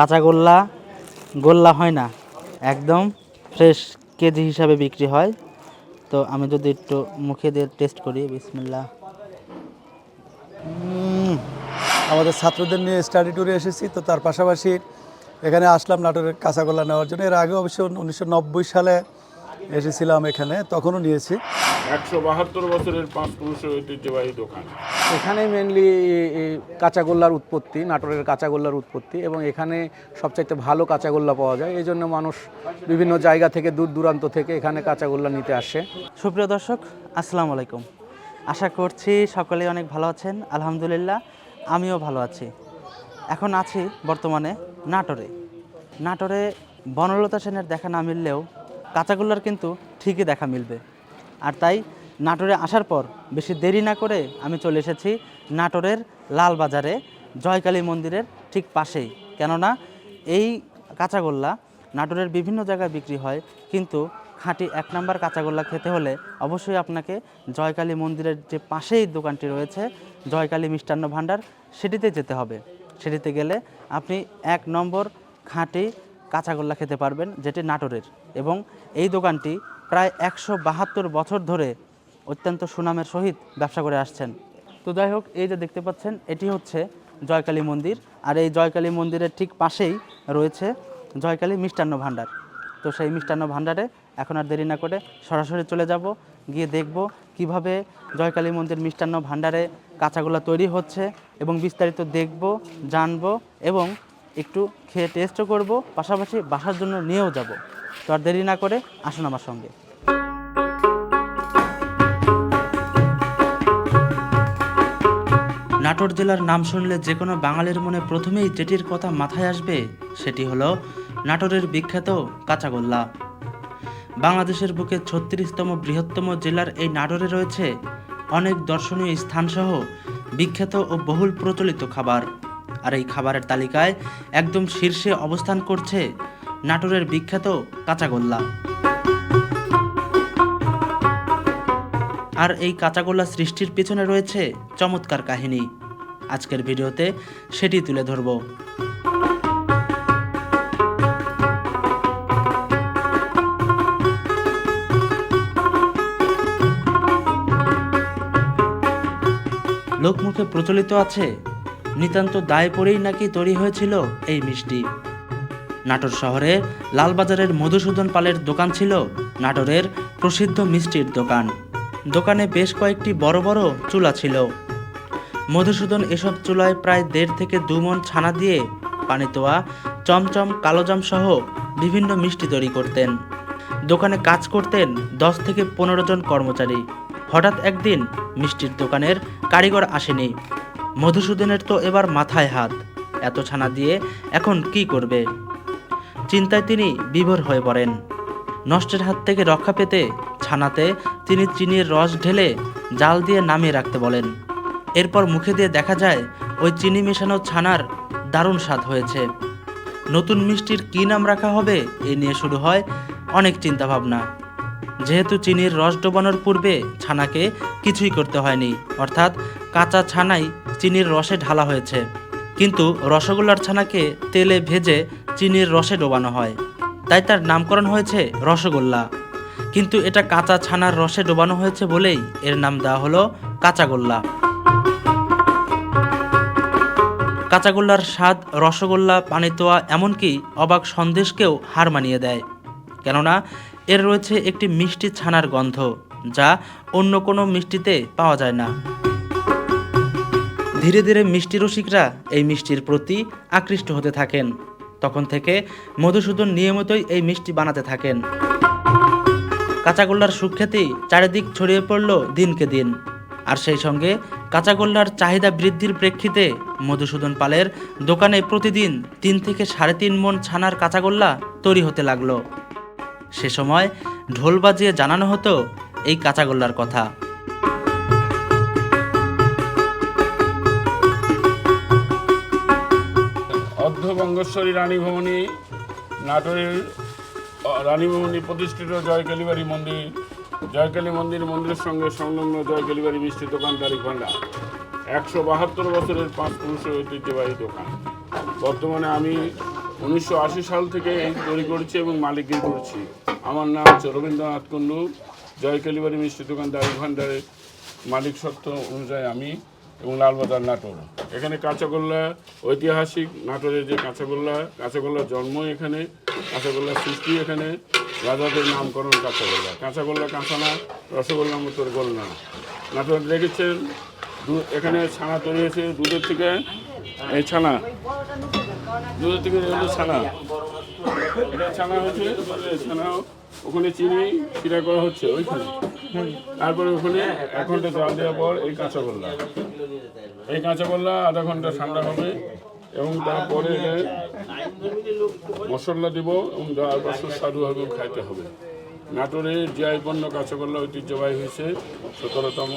কাঁচা গোল্লা গোল্লা হয় না, একদম ফ্রেশ কেজি হিসাবে বিক্রি হয়। তো আমি যদি একটু মুখে দিয়ে টেস্ট করি বিসমিল্লা আমাদের ছাত্রদের নিয়ে স্টাডি ট্যুরে এসেছি, তো তার পাশাপাশি এখানে আসলাম নাটোরের কাঁচাগোল্লা নেওয়ার জন্য। এর আগে অবশ্য উনিশশো নব্বই সালে এসেছিলাম এখানে তখনও নিয়েছি। একশো বাহাত্তর বছরের পাঁচ পুরুষের ঐতিহ্যবাহী দোকান। এখানে মেনলি কাঁচাগোল্লার উৎপত্তি নাটোরের কাঁচাগোল্লার উৎপত্তি এবং এখানে সবচাইতে ভালো কাঁচাগোল্লা পাওয়া যায়। এই জন্য মানুষ বিভিন্ন জায়গা থেকে দূর দূরান্ত থেকে এখানে কাঁচাগোল্লা নিতে আসে। সুপ্রিয় দর্শক আসসালামু আলাইকুম। আশা করছি সকলেই অনেক ভালো আছেন। আলহামদুলিল্লাহ আমিও ভালো আছি। এখন আছি বর্তমানে নাটোরে। নাটোরে বনলতা সেনের দেখা না মিললেও কাঁচাগোল্লার কিন্তু ঠিকই দেখা মিলবে। আর তাই নাটোরে আসার পর বেশি দেরি না করে আমি চলে এসেছি নাটোরের লালবাজারে, জয়কালী মন্দিরের ঠিক পাশেই। কেননা এই কাঁচাগোল্লা নাটোরের বিভিন্ন জায়গায় বিক্রি হয়, কিন্তু খাঁটি এক নাম্বার কাঁচাগোল্লা খেতে হলে অবশ্যই আপনাকে জয়কালী মন্দিরের যে পাশেই দোকানটি রয়েছে, জয়কালী মিষ্টান্ন ভাণ্ডার, সেটিতে যেতে হবে। সেটিতে গেলে আপনি এক নম্বর খাঁটি কাঁচাগোল্লা খেতে পারবেন, যেটি নাটোরের। এবং এই দোকানটি প্রায় একশো বাহাত্তর বছর ধরে অত্যন্ত সুনামের সহিত ব্যবসা করে আসছেন। তো যাই হোক, এই যে দেখতে পাচ্ছেন, এটি হচ্ছে জয়কালী মন্দির। আর এই জয়কালী মন্দিরের ঠিক পাশেই রয়েছে জয়কালী মিষ্টান্ন ভাণ্ডার। তো সেই মিষ্টান্ন ভাণ্ডারে এখন আর দেরি না করে সরাসরি চলে যাব, গিয়ে দেখব কীভাবে জয়কালী মন্দির মিষ্টান্ন ভাণ্ডারে কাঁচাগোলা তৈরি হচ্ছে এবং বিস্তারিত দেখব, জানব এবং একটু খেয়ে টেস্টও করব, পাশাপাশি বাসার জন্য নিয়েও যাব। তো আর দেরি না করে আসুন আমার সঙ্গে। নাটোর জেলার নাম শুনলে যে কোনো বাঙালির মনে প্রথমেই যেটির কথা মাথায় আসবে, সেটি হলো নাটোরের বিখ্যাত কাঁচাগোল্লা। বাংলাদেশের বুকে ছত্রিশতম বৃহত্তম জেলার এই নাটোরে রয়েছে অনেক দর্শনীয় স্থানসহ বিখ্যাত ও বহুল প্রচলিত খাবার। আর এই খাবারের তালিকায় একদম শীর্ষে অবস্থান করছে নাটোরের বিখ্যাত কাঁচাগোল্লা। আর এই কাঁচাগোল্লা সৃষ্টির পিছনে রয়েছে চমৎকার কাহিনী। আজকের ভিডিওতে সেটি তুলে ধরব। লোকমুখে প্রচলিত আছে নিতান্ত দায় পড়েই নাকি তৈরি হয়েছিল এই মিষ্টি। নাটোর শহরে লালবাজারের মধুসূদন পালের দোকান ছিল নাটোরের প্রসিদ্ধ মিষ্টির দোকান। দোকানে বেশ কয়েকটি বড় বড় চুলা ছিল। মধুসূদন এসব চুলায় প্রায় দেড় থেকে দু মন ছানা দিয়ে পানিতোয়া চমচম, কালোজাম সহ বিভিন্ন মিষ্টি তৈরি করতেন। দোকানে কাজ করতেন দশ থেকে পনেরো জন কর্মচারী। হঠাৎ একদিন মিষ্টির দোকানের কারিগর আসেনি। মধুসূদনের তো এবার মাথায় হাত। এত ছানা দিয়ে এখন কি করবে? চিন্তায় তিনি বিভোর হয়ে পড়েন। নষ্টের হাত থেকে রক্ষা পেতে ছানাতে তিনি চিনির রস ঢেলে জাল দিয়ে নামিয়ে রাখতে বলেন। এরপর মুখে দিয়ে দেখা যায়, ওই চিনি মেশানো ছানার দারুণ স্বাদ হয়েছে। নতুন মিষ্টির কী নাম রাখা হবে, এ নিয়ে শুরু হয় অনেক চিন্তাভাবনা। যেহেতু চিনির রস ডোবানোর পূর্বে ছানাকে কিছুই করতে হয়নি, অর্থাৎ কাঁচা ছানাই চিনির রসে ঢালা হয়েছে। কিন্তু রসগোল্লার ছানাকে তেলে ভেজে চিনির রসে ডোবানো হয়। তাই তার নামকরণ হয়েছে রসগোল্লা। কিন্তু এটা কাঁচা ছানার রসে ডোবানো হয়েছে বলেই এর নাম দেওয়া হলো কাঁচাগোল্লা। কাঁচাগোল্লার স্বাদ রসগোল্লা, পানিতোয়া এমনকি অবাক সন্দেশকেও হার মানিয়ে দেয়। কেননা এর রয়েছে একটি মিষ্টি ছানার গন্ধ, যা অন্য কোনো মিষ্টিতে পাওয়া যায় না। ধীরে ধীরে মিষ্টি রসিকরা এই মিষ্টির প্রতি আকৃষ্ট হতে থাকেন। তখন থেকে মধুসূদন নিয়মিতই এই মিষ্টি বানাতে থাকেন। কাঁচাগোল্লার সুখ্যাতি চারিদিক ছড়িয়ে পড়ল দিনকে দিন। আর সেই সঙ্গে কাঁচাগোল্লার চাহিদা বৃদ্ধির প্রেক্ষিতে মধুসূদন পালের দোকানে প্রতিদিন তিন থেকে সাড়ে তিন মন ছানার কাঁচাগোল্লা তৈরি হতে লাগল। সে সময় ঢোল বাজিয়ে জানানো হতো এই কাঁচাগোল্লার কথা। অর্ধবঙ্গেশ্বরী রানী ভবনী, নাটোরের রানী ভবনী প্রতিষ্ঠিত জয়কালীবাড়ি মন্দির, জয়কালী মন্দির মন্দিরের সঙ্গে সংলগ্ন জয়কালীবাড়ি মিষ্টি দোকান তারিখ ভান্ডার একশো বাহাত্তর বছরের পাঁচ পুরুষের ঐতিহ্যবাহী দোকান। বর্তমানে আমি উনিশশো আশি সাল থেকে এই তৈরি করছি এবং মালিকগিরি করছি। আমার নাম হচ্ছে রবীন্দ্রনাথ কুন্ডু জয় কালীবাড়ি মিষ্টি দোকান দাড়ি ভান্ডারের মালিক সত্ত্ব অনুযায়ী আমি এবং লালবাজার নাটোর। এখানে কাঁচাগোল্লা ঐতিহাসিক নাটোরের যে কাঁচাগোল্লা, কাঁচাগোল্লার জন্ম এখানে, কাঁচাগোল্লার সৃষ্টি এখানে, রাজাদের নামকরণ কাঁচাগোল্লা। কাঁচাগোল্লা কাঁচানা, রসগোল্লা মতোর গোল্লা। নাটোর দেখেছেন? এখানে ছানা তৈরি হয়েছে, দুধের থেকে এই ছানা। দুধের থেকে ছানা। এটা ছানা তাহলে ছানা ওখানে চিনি চিরা করা হচ্ছে ওইখানে। তারপরে ওখানে এক ঘণ্টা জাল দেওয়ার পর এই কাঁচা গোল্লা এই কাঁচা গোল্লা আধা ঘণ্টা ঠান্ডা হবে এবং তারপরে মশলা দিব এবং দেওয়ার পর সুস্বাদুভাবে খাইতে হবে। জিআই পণ্য কাঁচাগোল্লা ঐতিহ্যবাহী হয়েছে, সতেরোতম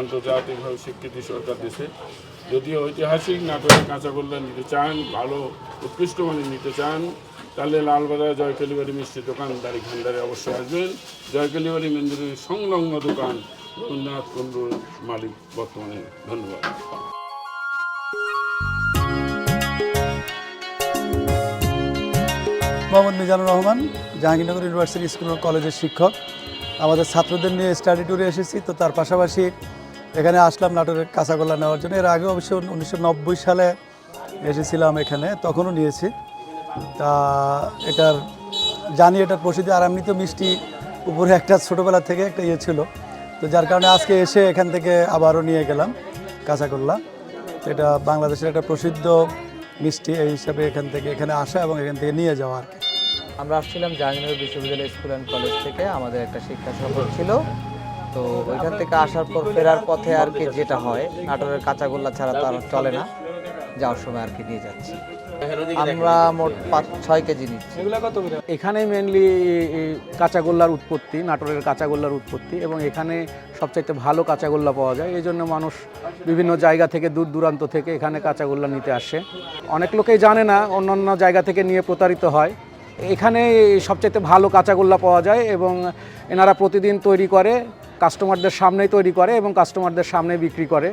আন্তর্জাতিকভাবে স্বীকৃতি সরকার দেশে যদিও ঐতিহাসিক নাটোরের কাঁচাগোল্লা নিতে চান, ভালো, উৎকৃষ্ট মানের নিতে চান তাহলে লালবাজার জয়কালীবাড়ি মিষ্টি দোকান দাড়ি ভান্ডারে অবশ্যই আসবেন। জয়কালীবাড়ি মন্দিরের সংলগ্ন দোকান রবীন্দ্রনাথ কুণ্ডুর মালিক বর্তমানে। ধন্যবাদ। মোহাম্মদ মিজানুর রহমান, জাহাঙ্গীরনগর ইউনিভার্সিটি স্কুল কলেজের শিক্ষক। আমাদের ছাত্রদের নিয়ে স্টাডি ট্যুরে এসেছি, তো তার পাশাপাশি এখানে আসলাম নাটোরের কাঁচাগোল্লা নেওয়ার জন্য। এর আগে অবশ্য উনিশশো নব্বই সালে এসেছিলাম এখানে, তখনও নিয়েছি। তা এটার জানি এটার প্রসিদ্ধি, আর এমনি তো মিষ্টি উপরে একটা ছোটোবেলা থেকে একটা ইয়ে ছিল। তো যার কারণে আজকে এসে এখান থেকে আবারও নিয়ে গেলাম কাঁচাগোল্লা তো এটা বাংলাদেশের একটা প্রসিদ্ধ মিষ্টি এই হিসাবে এখান থেকে, এখানে আসা এবং এখান থেকে নিয়ে যাওয়া আর কি। আমরা আসছিলাম জাহাঙ্গীরনগর বিশ্ববিদ্যালয় স্কুল অ্যান্ড কলেজ থেকে, আমাদের একটা শিক্ষা সফর ছিল। তো ওইখান থেকে আসার পর ফেরার পথে আর কি যেটা হয়, নাটোরের কাঁচাগোল্লা ছাড়া তো আর চলে না। যাওয়ার সময় আর কি নিয়ে যাচ্ছি। আমরা মোট পাঁচ ছয় কেজি নিচ্ছি। এখানে মেনলি কাঁচাগোল্লার উৎপত্তি নাটোরের কাঁচাগোল্লার উৎপত্তি এবং এখানে সবচাইতে ভালো কাঁচাগোল্লা পাওয়া যায়। এই জন্য মানুষ বিভিন্ন জায়গা থেকে দূর দূরান্ত থেকে এখানে কাঁচাগোল্লা নিতে আসে। অনেক লোকেই জানে না অন্যান্য জায়গা থেকে নিয়ে প্রতারিত হয়। এখানে সবচাইতে ভালো কাঁচাগোল্লা পাওয়া যায় এবং এনারা প্রতিদিন তৈরি করে কাস্টমারদের সামনেই তৈরি করে এবং কাস্টমারদের সামনে বিক্রি করে।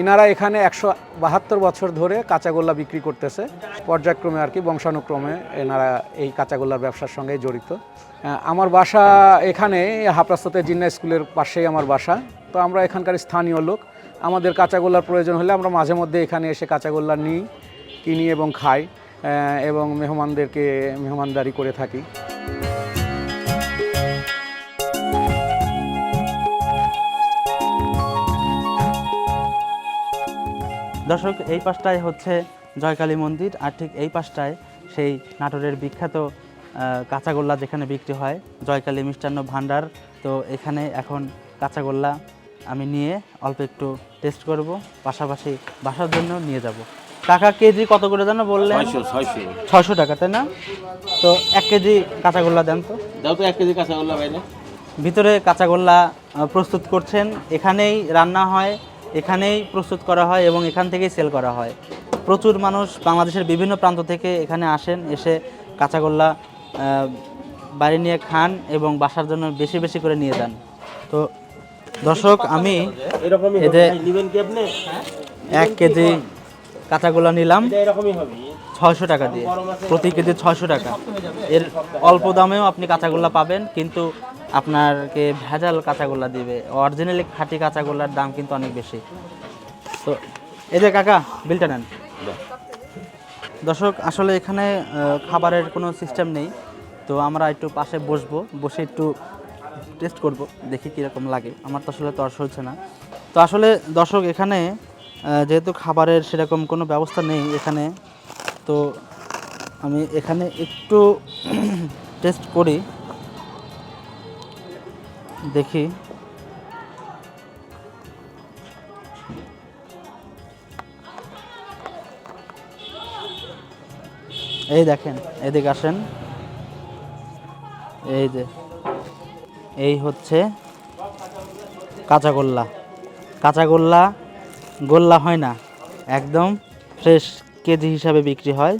ইনারা এখানে একশো বাহাত্তর বছর ধরে কাঁচাগোল্লা বিক্রি করতেছে। পর্যায়ক্রমে আর কি বংশানুক্রমে এনারা এই কাঁচাগোল্লার ব্যবসার সঙ্গে জড়িত। আমার বাসা এখানে হাপরাস্তাতে জিন্না স্কুলের পাশেই আমার বাসা। তো আমরা এখানকার স্থানীয় লোক। আমাদের কাঁচাগোল্লার প্রয়োজন হলে আমরা মাঝে মধ্যে এখানে এসে কাঁচাগোল্লা নিই, কিনি এবং খাই এবং মেহমানদেরকে মেহমানদারি করে থাকি। দর্শক এই পাশটায় হচ্ছে জয়কালী মন্দির আর ঠিক এই পাশটায় সেই নাটোরের বিখ্যাত কাঁচাগোল্লা যেখানে বিক্রি হয় জয়কালী মিষ্টান্ন ভাণ্ডার। তো এখানে এখন কাঁচাগোল্লা আমি নিয়ে অল্প একটু টেস্ট করব পাশাপাশি বাসার জন্য নিয়ে যাব। টাকা কেজি কত করে জানো বললেন? ছয়শো টাকা তাই না? তো এক কেজি কাঁচাগোল্লা দেন তো। দাও তো এক কেজি কাঁচাগোল্লা ভিতরে কাঁচাগোল্লা প্রস্তুত করছেন। এখানেই রান্না হয় এখানেই প্রস্তুত করা হয় এবং এখান থেকেই সেল করা হয়। প্রচুর মানুষ বাংলাদেশের বিভিন্ন প্রান্ত থেকে এখানে আসেন এসে কাঁচাগোল্লা বাড়ি নিয়ে খান এবং বাসার জন্য বেশি বেশি করে নিয়ে যান। তো দর্শক আমি এক কেজি কাঁচাগোল্লা নিলাম। ছয়শো টাকা দিয়ে। প্রতি কেজি ছয়শো টাকা। এর অল্প দামেও আপনি কাঁচাগোল্লা পাবেন কিন্তু আপনাকে ভেজাল কাঁচাগোল্লা দিবে। অরিজিনালি খাঁটি কাঁচাগোল্লার দাম কিন্তু অনেক বেশি। তো, এই যে কাকা, বিলটা নেন। দর্শক, আসলে এখানে খাবারের কোনো সিস্টেম নেই। তো আমরা একটু পাশে বসবো, বসে একটু টেস্ট করব, দেখি কীরকম লাগে। আমার তো আসলে তর্স হচ্ছে না। তো আসলে দর্শক, এখানে যেহেতু খাবারের সেরকম কোনো ব্যবস্থা নেই এখানে, তো আমি এখানে একটু টেস্ট করি। দেখি। এই দেখেন, এদিকে আসেন। এই যে, এই হচ্ছে কাঁচাগোল্লা কাঁচাগোল্লা গোল্লা হয় না, একদম ফ্রেশ কেজি হিসাবে বিক্রি হয়।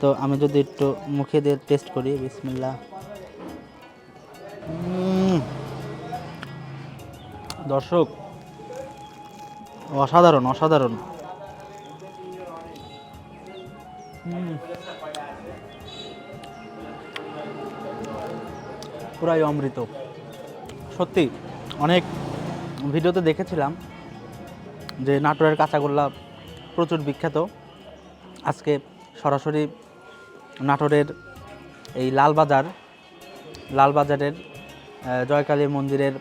তো আমি যদি একটু মুখে দিয়ে টেস্ট করি বিসমিল্লা দর্শক, অসাধারণ অসাধারণ। পুরাই অমৃত। সত্যি, অনেক ভিডিওতে দেখেছিলাম যে নাটোরের কাঁচাগোল্লা প্রচুর বিখ্যাত। আজকে সরাসরি নাটোরের এই লালবাজার, লালবাজারের জয়কালী মন্দিরের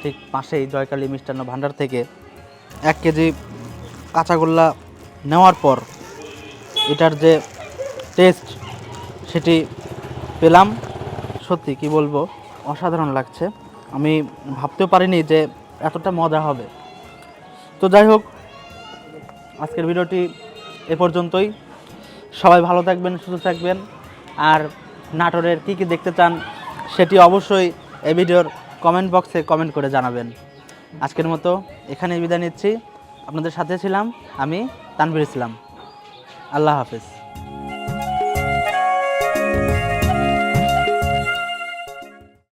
ঠিক পাশেই জয়কালী মিষ্টান্ন ভাণ্ডার থেকে এক কেজি কাঁচাগোল্লা নেওয়ার পর এটার যে টেস্ট সেটি পেলাম। সত্যি কি বলব, অসাধারণ লাগছে। আমি ভাবতেও পারিনি যে এতটা মজা হবে। তো যাই হোক, আজকের ভিডিওটি এ পর্যন্তই। সবাই ভালো থাকবেন, সুস্থ থাকবেন। আর নাটোরের কী কী দেখতে চান, সেটি অবশ্যই এই ভিডিওর কমেন্ট বক্সে কমেন্ট করে জানাবেন। আজকের মতো এখানেই বিদায় নিচ্ছি। আপনাদের সাথে ছিলাম আমি, তানভীর ইসলাম। আল্লাহ হাফেজ।